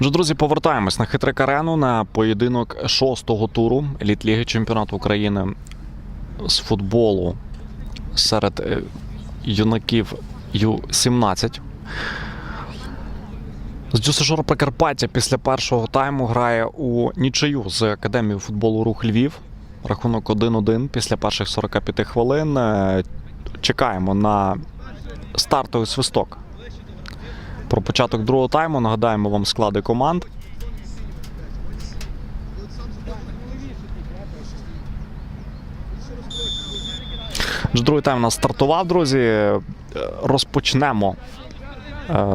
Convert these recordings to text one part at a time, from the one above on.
Отже, друзі, повертаємось на хитрик арену на поєдинок шостого туру літ-ліги чемпіонату України з футболу серед е, юнаків Ю-17. З Прикарпаття після першого тайму грає у нічию з Академією футболу Рух Львів. Рахунок 1-1 після перших 45 хвилин. Е, Чекаємо на стартовий свисток. Про початок другого тайму нагадаємо вам склади команд. Другий тайм у нас стартував, друзі. Е, Розпочнемо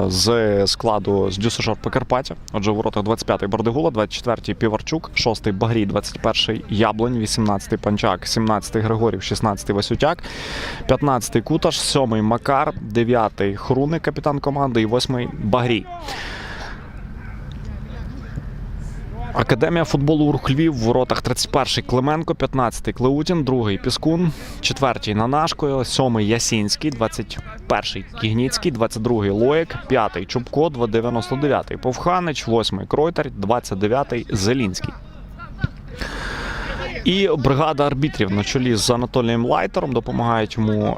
з складу з Дюсажор Покарпаття. Отже, у воротах 25-й Бордигула, 24-й Піварчук, 6-й Багрій, 21-й Яблонь, 18-й Панчак, 17-й Григорів, 16-й Васютяк, 15-й Куташ, 7-й Макар, 9-й Хруни, капітан команди, і 8-й Багрій. Академія футболу Рух Львів в воротах 31-й Клименко, 15-й Клеутін, 2-й Піскун, 4-й Нанашко, 7-й Ясінський, 21-й Кігніцький, 22-й Лоєк, 5-й Чубко, 99-й Повханич, 8-й Кройтер, 29-й Зелінський. І бригада арбітрів на чолі з Анатолієм Лайтером допомагають йому.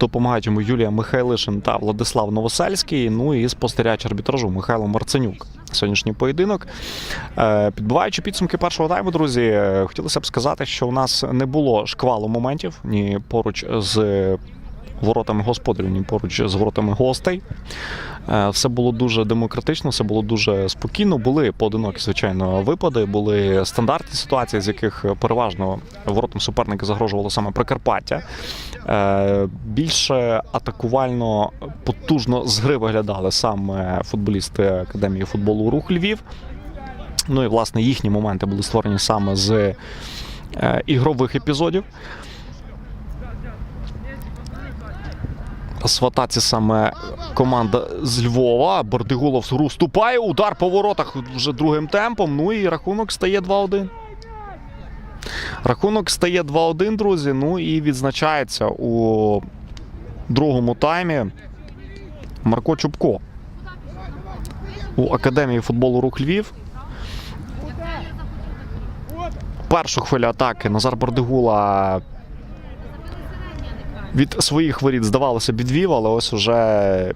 Допомагають йому Юлія Михайлишин та Владислав Новосельський. Ну і спостерігач арбітражу Михайло Марценюк. Сьогоднішній поєдинок. Е, Підбиваючи підсумки першого тайму, друзі, е, хотілося б сказати, що у нас не було шквалу моментів ні поруч з воротами господарів, поруч з воротами гостей. Е, Все було дуже демократично, все було дуже спокійно. Були поодинокі, звичайно, випади, були стандартні ситуації, з яких переважно воротам суперника загрожувало саме Прикарпаття. Е, Більше атакувально потужно з гри виглядали саме футболісти Академії футболу Рух Львів. Ну і власне їхні моменти були створені саме з е, ігрових епізодів. В саме команда з Львова. Бордигулов в гру вступає. Удар по воротах вже другим темпом. Ну і рахунок стає 2-1. Рахунок стає 2-1, друзі. Ну і відзначається у другому таймі Марко Чубко. У Академії футболу Рух Львів. Першу хвилю атаки Назар Бордигула від своїх воріт, здавалося, підвів, але ось уже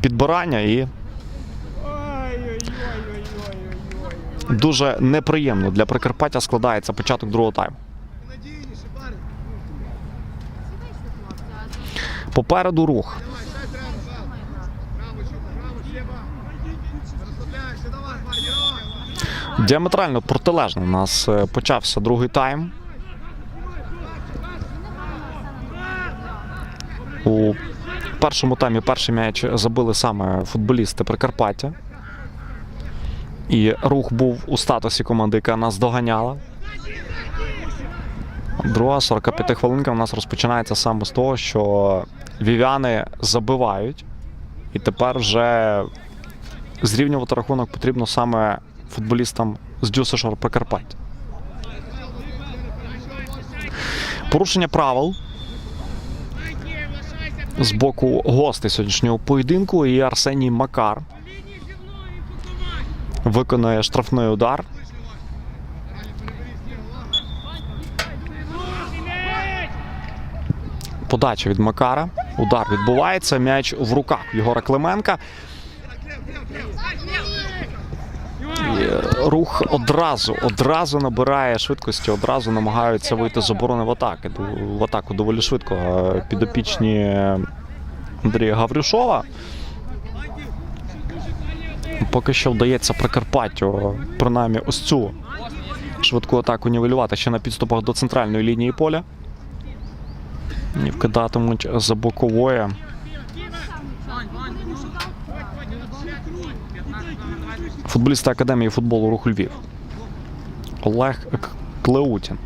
підбирання і дуже неприємно для Прикарпаття складається початок другого тайму. Попереду рух. Діаметрально протилежно у нас е, почався другий тайм. У першому таймі перший м'яч забили саме футболісти Прикарпаття. І рух був у статусі команди, яка нас доганяла. Друга 45 хвилинка у нас розпочинається саме з того, що вів'яни забивають. І тепер вже зрівнювати рахунок потрібно саме футболістам з Дюсешор Прикарпаття. Порушення правил з боку гостей сьогоднішнього поєдинку. І Арсеній Макар виконує штрафний удар. Подача від Макара. Удар відбувається. М'яч в руках Єгора Клименка. І е, рух одразу, одразу набирає швидкості, одразу намагаються вийти з оборони в атаки. В атаку доволі швидко е, підопічні Андрія Гаврюшова. Поки що вдається Прикарпаттю, принаймні, ось цю швидку атаку нівелювати ще на підступах до центральної лінії поля. І вкидатимуть за бокової. Футболісти Академії футболу Рух Львів. Олег Клеутін.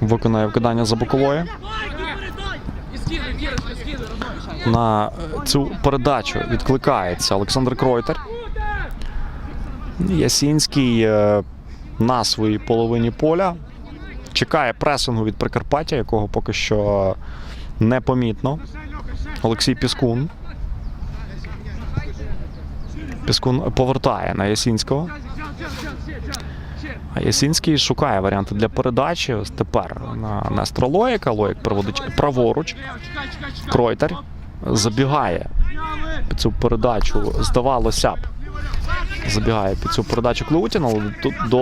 Виконує вкидання за бокової. На е, цю передачу відкликається Олександр Кройтер. Ясінський е, на своїй половині поля. Чекає пресингу від Прикарпаття, якого поки що непомітно. Олексій Піскун. Піскун повертає на Ясінського. А Ясінський шукає варіанти для передачі. Ось тепер на Нестора Лоїка. Лоїк проводить праворуч. Кройтер забігає під цю передачу. Здавалося б. Забігає під цю передачу Клеутіна, до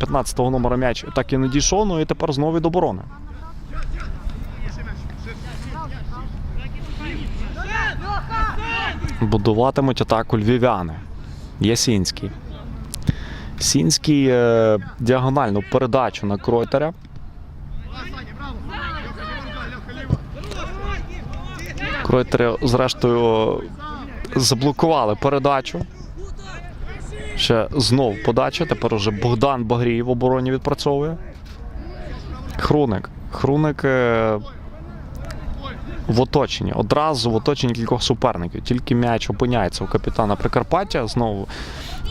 15-го номера м'яч так і не дійшов, ну і тепер знову від оборони. Будуватимуть атаку львів'яни. Ясінський. Сінський е, діагональну передачу на Кройтера. Кройтери, зрештою, заблокували передачу. Ще знов подача. Тепер уже Богдан Багрій в обороні відпрацьовує. Хруник. Хруник е, в оточенні. Одразу в оточенні кількох суперників. Тільки м'яч опиняється у капітана Прикарпаття. Знову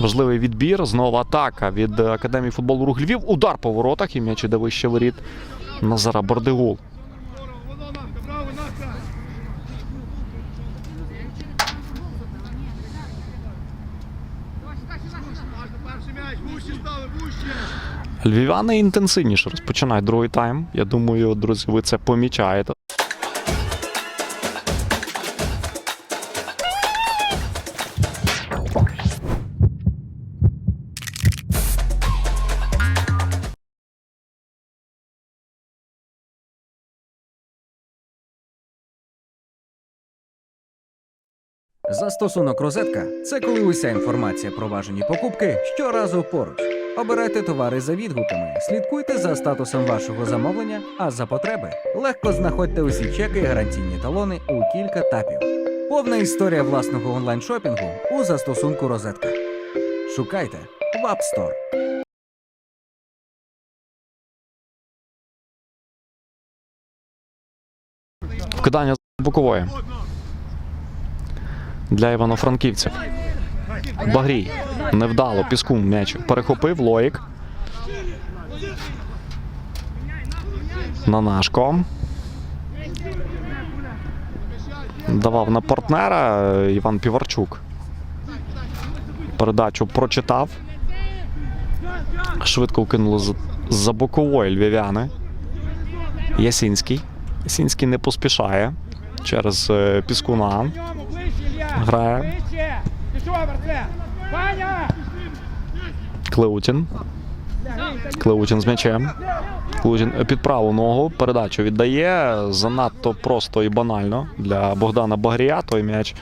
важливий відбір. Знову атака від Академії футболу Рух Львів. Удар по воротах і м'яч іде вище воріт Назара вущі. Львів'яни інтенсивніше розпочинають другий тайм. Я думаю, друзі, ви це помічаєте. Застосунок розетка це коли уся інформація про бажані покупки щоразу поруч. Обирайте товари за відгуками, слідкуйте за статусом вашого замовлення, а за потреби легко знаходьте усі чеки і гарантійні талони у кілька тапів. Повна історія власного онлайн-шопінгу у застосунку розетка. Шукайте в App Store. Вкидання з бокової. Для івано-франківців. Багрій. Невдало. Піскун м'яч перехопив. Лоїк. Нанашко. Давав на партнера Іван Піварчук. Передачу прочитав. Швидко вкинули з- з-за бокової львів'яни. Ясінський. Ясінський не поспішає через е, Піскуна. Грає. Клеутін. Клеутін з м'ячем. Клеутін під праву ногу. Передачу віддає. Занадто просто і банально для Богдана Багрія. Той м'яч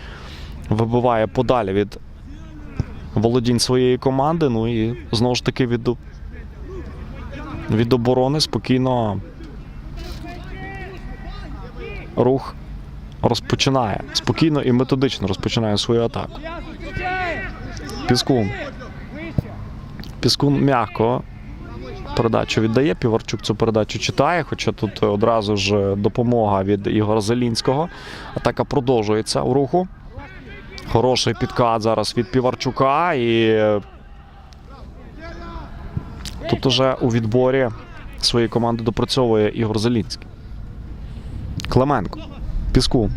вибиває подалі від володінь своєї команди. Ну і знову ж таки від, від оборони спокійно рух розпочинає. Спокійно і методично розпочинає свою атаку. Піскун. Піскун м'яко передачу віддає. Піварчук цю передачу читає, хоча тут одразу ж допомога від Ігора Зелінського. Атака продовжується у руху. Хороший підкат зараз від Піварчука. І тут уже у відборі своєї команди допрацьовує Ігор Зелінський. Клименко. Піскун.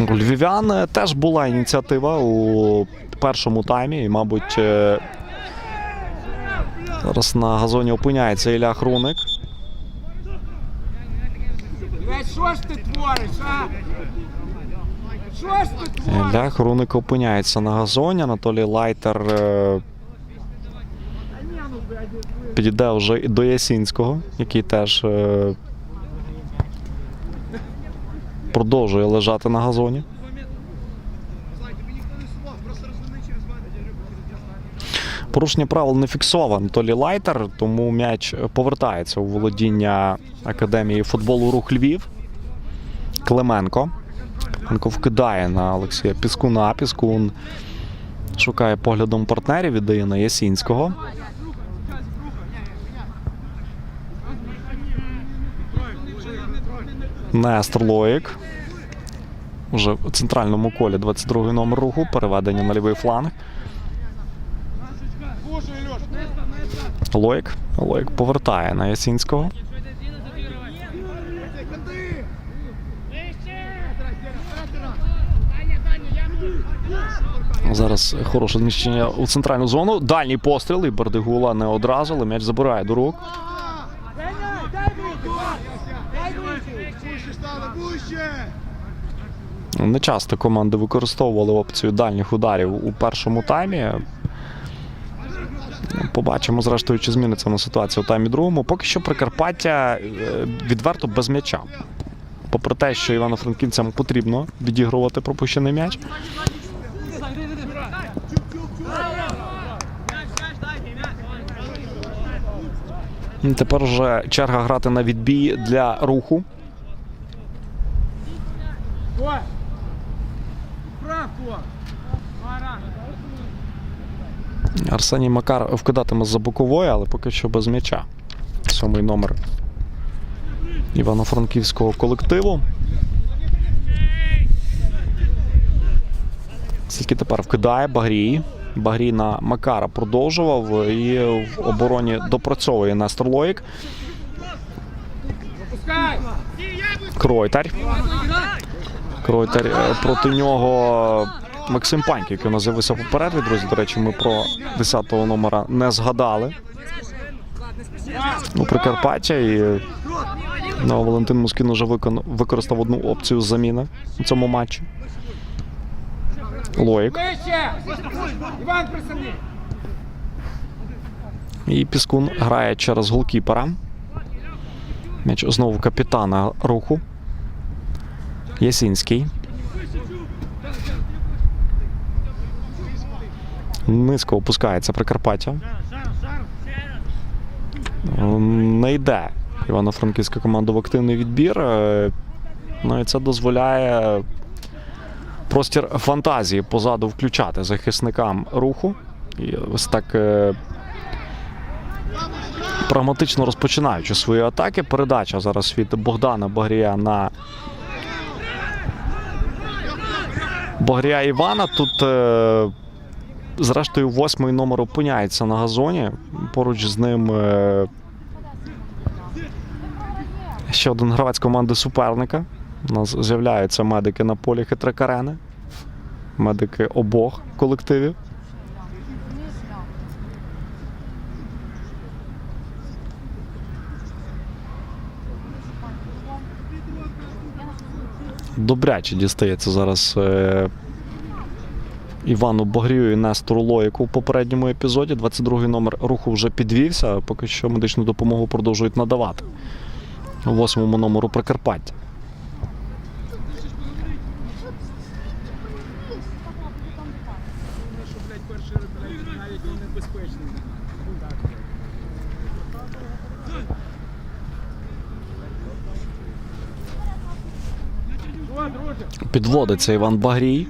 У Львів'ян е, теж була ініціатива у першому таймі, і, мабуть, е, зараз на газоні опиняється Ілля Хруник. Що ж ти твориш, а? Що ж ти твориш? Ілля Хруник опиняється на газоні. Анатолій Лайтер е, підійде вже і до Ясінського, який теж е, продовжує лежати на газоні. Порушення правил не фіксовано Анатолій Лайтер, тому м'яч повертається у володіння Академії футболу Рух Львів. Клименко. Клименко вкидає на Олексія Піскуна. Піскун шукає поглядом партнерів, віддає на Ясінського. Нестор Лоїк. Уже в центральному колі 22 номер руху. Переведення на лівий фланг. Лоїк. Лоїк повертає на Ясінського. Зараз хороше зміщення у центральну зону. Дальній постріл і Бердигула не одразу, але м'яч забирає до рук. Дай вийти, дай вийти. Вище стали, вище! Не часто команди використовували опцію дальніх ударів у першому таймі. Побачимо, зрештою, чи зміниться на ситуація у таймі другому. Поки що Прикарпаття е, відверто без м'яча. Попри те, що івано-франківцям потрібно відігрувати пропущений м'яч. Тепер вже черга грати на відбій для руху. Арсеній Макар вкидатиме з-за бокової, але поки що без м'яча. Сьомий номер івано-франківського колективу. Скільки тепер вкидає Багрій. Багрій на Макара продовжував і в обороні допрацьовує Нестор Лоїк. Кройтар. Кройтар е, проти нього Максим Паньк, який у нас з'явився попередньо. Друзі, до речі, ми про 10-го номера не згадали. У Прикарпаття і ну, Валентин Мускін вже використав одну опцію заміни у цьому матчі. Лоїк. І Піскун грає через голкіпера. М'яч знову капітана руху. Ясінський. Низько опускається Прикарпаття. Не йде івано-франківська команда в активний відбір. Е, Ну і це дозволяє простір фантазії позаду включати захисникам руху. І ось так е, прагматично розпочинаючи свої атаки. Передача зараз від Богдана Багрія на Багрія Івана. Тут, е, зрештою, восьмий номер опиняється на газоні. Поруч з ним е, ще один гравець команди суперника. У нас з'являються медики на полі хитрикарени, Медики обох колективів. Добряче дістається зараз е, Івану Багрію і Нестору Лоїку в попередньому епізоді. 22-й номер руху вже підвівся. Поки що медичну допомогу продовжують надавати. Восьмому номеру Прикарпаття. Що, блядь, перший блядь, навіть він небезпечний. Що, друже? Підводиться Іван Багрій.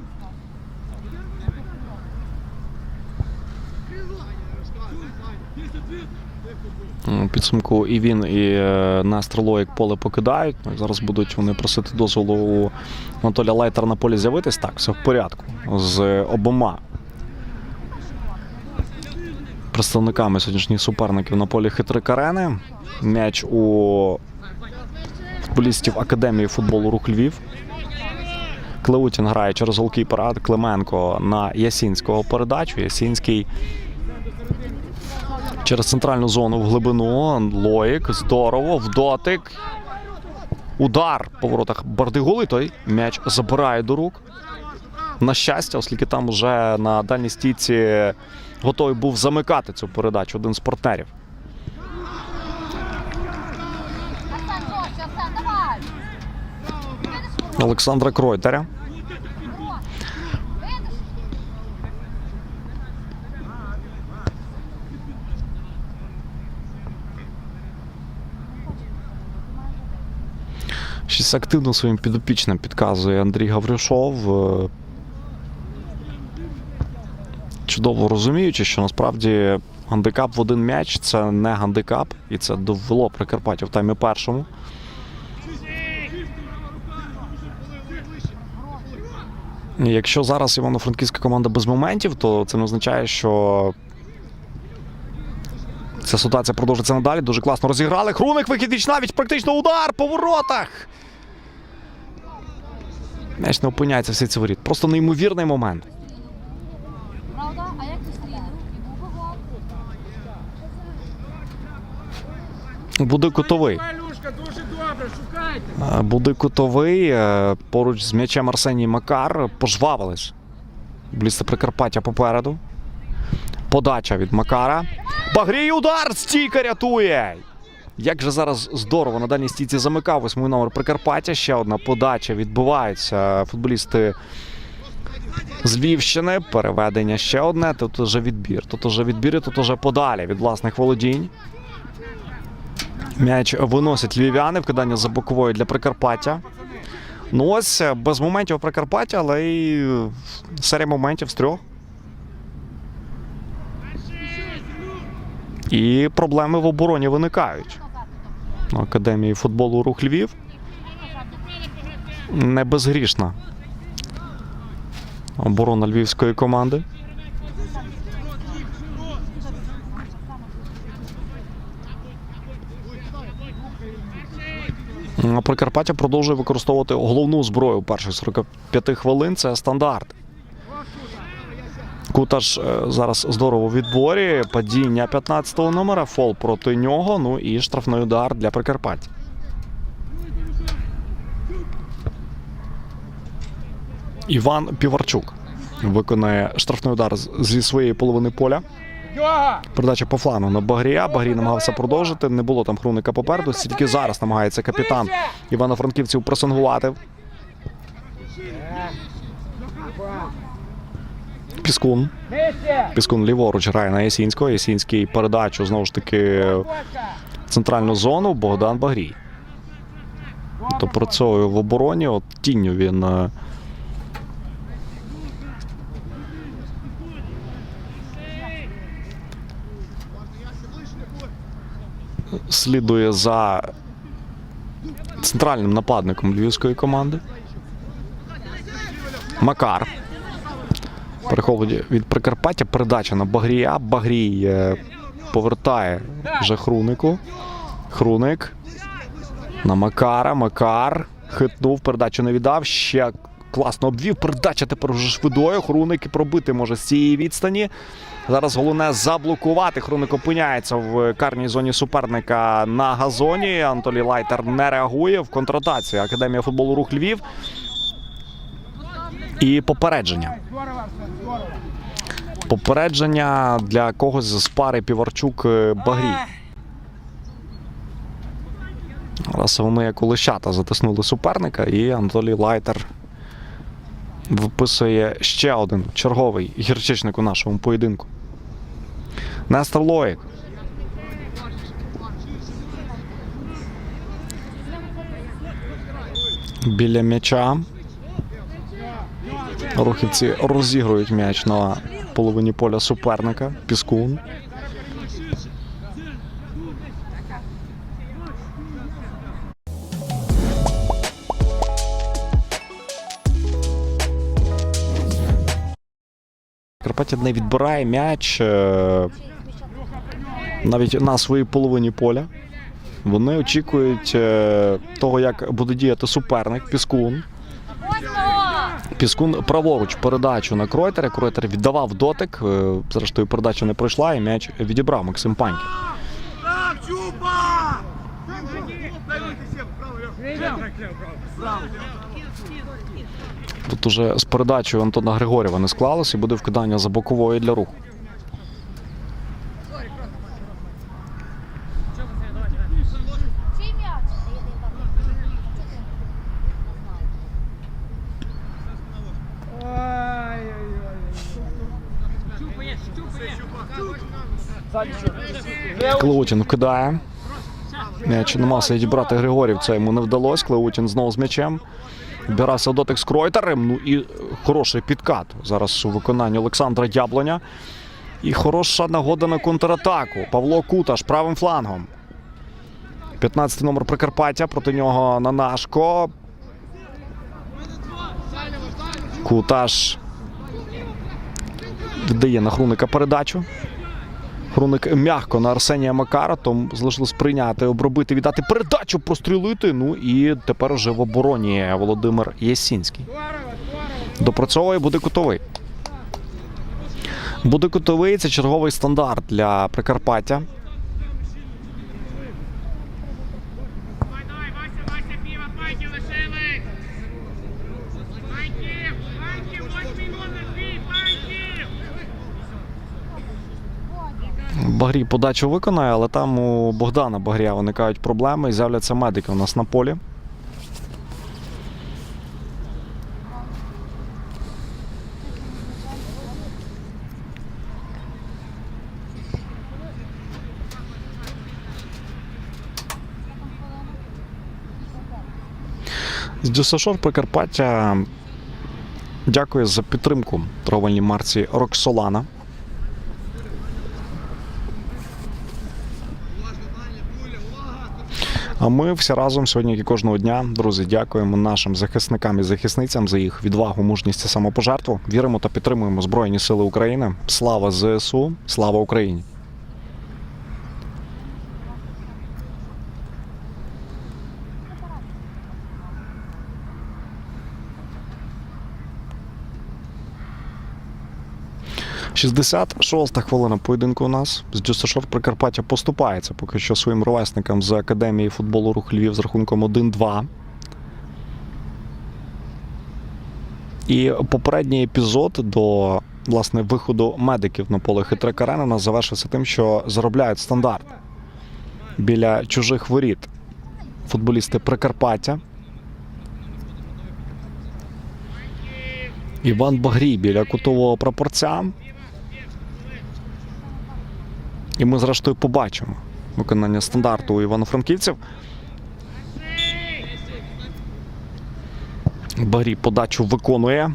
Підсумку і він, і е, Нестор Лоїк поле покидають. Ну, Зараз будуть вони просити дозволу у Анатолія Лайтера на полі з'явитись. Так, все в порядку з обома представниками сьогоднішніх суперників на полі хитрик арени. М'яч у футболістів Академії футболу Рух Львів. Клеутін грає через голкіпера Клименко на Ясінського передачу. Ясінський через центральну зону в глибину. Лоїк. Здорово. В дотик. Удар по воротах Бардигули. Той м'яч забирає до рук. На щастя, оскільки там вже на дальній стійці готовий був замикати цю передачу один з партнерів. Олександра Кройтера. Щось активно своїм підопічним підказує Андрій Гаврюшов. Е, Чудово розуміючи, що насправді гандикап в один м'яч це не гандикап, і це довело Прикарпаття в таймі першому. Якщо зараз Івано-Франківська команда без моментів, то це не означає, що ця ситуація продовжиться надалі. Дуже класно розіграли. Хруник вихід навіть практично удар по воротах. М'яч не опиняється всі ці воріт. Просто неймовірний момент. Правда, а як Буде кутовий. Буде кутовий. Е, поруч з м'ячем Арсеній Макар. Пожвавились. Блісти Прикарпаття попереду. Подача від Макара. Багрій удар! Стійка рятує! Як же зараз здорово на дальній стійці замикав восьмий номер Прикарпаття. Ще одна подача відбувається. Футболісти з Львівщини. Переведення ще одне. Тут уже відбір. Тут уже відбір, і тут уже подалі від власних володінь. М'яч виносять львів'яни. Вкидання за боковою для Прикарпаття. Ну ось е, без моментів Прикарпаття, але й серія моментів з трьох. І проблеми в обороні виникають. Академії футболу Рух Львів. Не безгрішна. Оборона львівської команди. Прикарпаття продовжує використовувати головну зброю перших 45 хвилин. Це стандарт. Куташ е, зараз здорово в відборі. Падіння 15-го номера, фол проти нього. Ну і штрафний удар для Прикарпаття. Іван Піварчук виконає штрафний удар зі своєї половини поля. Передача по флангу на Багрія. Багрій намагався продовжити. Не було там хруника попереду. Тільки зараз намагається капітан Івано-Франківців пресингувати. Піскун. Піскун ліворуч грає на Ясінського. Ясінський передачу знову ж таки в центральну зону. Богдан Багрій. То працює в обороні. От тінню він. е, Слідує за центральним нападником львівської команди. Макар. Перехоплення від Прикарпаття. Передача на Багрія. Багрій е, повертає вже Хрунику. Хруник. На Макара. Макар. Хитнув, передачу не віддав. Ще класно обвів. Передача тепер вже швидою. Хруник і пробити може з цієї відстані. Зараз головне заблокувати. Хруник опиняється в карній зоні суперника на газоні. Анатолій Лайтер не реагує в контратації. Академія футболу Рух Львів. І попередження. Попередження для когось з пари Піварчук е, Багрій. Раз вони як улещата затиснули суперника, і Анатолій Лайтер виписує ще один черговий гірчичник у нашому поєдинку. Нестор Лоїк. Біля м'яча. Рухівці розігрують м'яч на половині поля суперника. Піскун. Карпаття не відбирає м'яч е, навіть на своїй половині поля. Вони очікують е, того, як буде діяти суперник Піскун. Піскун праворуч передачу на Кройтера. Кройтер віддавав дотик. е, Зрештою, передача не пройшла, і м'яч відібрав Максим Паньків. Тут уже з передачею Антона Григорєва не склалося і буде вкидання за боковою для руху. Чий м'яч? Клеутін вкидає. М'яч намагався відібрати Григорів. Це йому не вдалося. Клеутін знову з м'ячем. Вбирався в дотик з Кройтером. Ну і хороший підкат. Зараз у виконанні Олександра Яблоня. І хороша нагода на контратаку. Павло Куташ правим флангом. 15 номер Прикарпаття. Проти нього Нанашко. Куташ віддає на Хруника передачу. Хруник м'яко на Арсенія Макара, тому залишилось прийняти, обробити, віддати передачу, прострілити. Ну і тепер уже в обороні Володимир Єсінський. Допрацьовує буде кутовий. Буде кутовий це черговий стандарт для Прикарпаття. Багрій подачу виконає, але там у Богдана Багрія виникають проблеми і з'являться медики у нас на полі. З Дюсашор Прикарпаття дякую за підтримку торговельній марці Роксолана. А ми всі разом сьогодні і кожного дня, друзі, дякуємо нашим захисникам і захисницям за їх відвагу, мужність і самопожертву. Віримо та підтримуємо Збройні Сили України. Слава ЗСУ, слава Україні! – 66-та хвилина поєдинку у нас. З Дюсашор Прикарпаття поступається поки що своїм ровесникам з Академії футболу Рух Львів з рахунком 1-2. І попередній епізод до власне виходу медиків на поле хитре Каренина завершився тим, що заробляють стандарт біля чужих воріт. Футболісти Прикарпаття. Іван Багрій біля кутового прапорця. І ми, зрештою, побачимо виконання стандарту у івано-франківців. Багрій подачу виконує.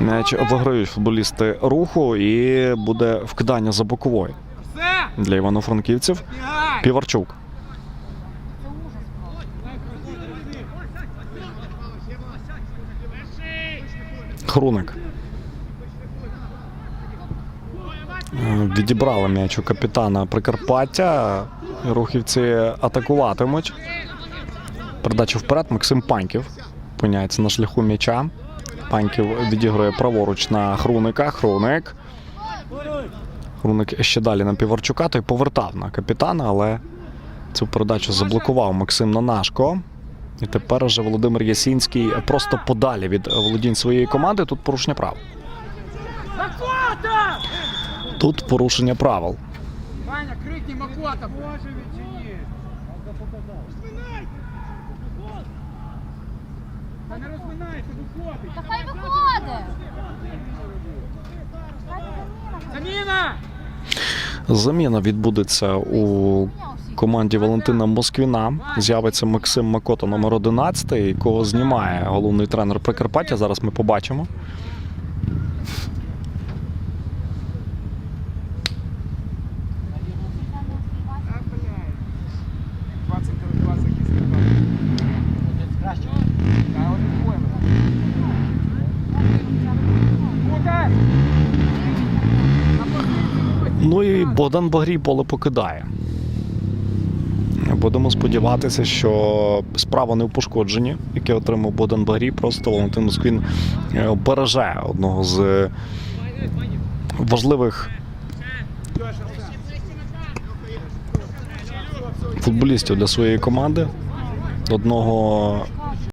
М'яч виграють футболісти руху і буде вкидання за боковою для івано-франківців. Піварчук. Хруник. Е, Відібрали м'яч у капітана Прикарпаття. Рухівці атакуватимуть. Передача вперед. Максим Паньків. Опиняється на шляху м'яча. Паньків відігрує праворуч на Хруника. Хруник. Хруник ще далі на Піварчука. Той повертав на капітана, але цю передачу заблокував Максим Нанашко. І тепер вже Володимир Ясінський просто подалі від володінь своєї команди. Тут порушення правил. Тут порушення правил. Ваня, крикни Макота! Боже відчині! Та не розминайся, виходить! Та хай виходить. Заміна! Заміна відбудеться у команді Валентина Москвіна. З'явиться Максим Макота, номер 11, якого знімає головний тренер Прикарпаття. Зараз ми побачимо. А, блядь. 22 захисника. Краще. Та один двоє. Удар! На позицію Ну і Богдан Багрій поле покидає. Будемо сподіватися, що справа не в пошкодженні, яке отримав Богдан Багрій. Просто Валентин Москвін е, береже одного з важливих футболістів для своєї команди. Одного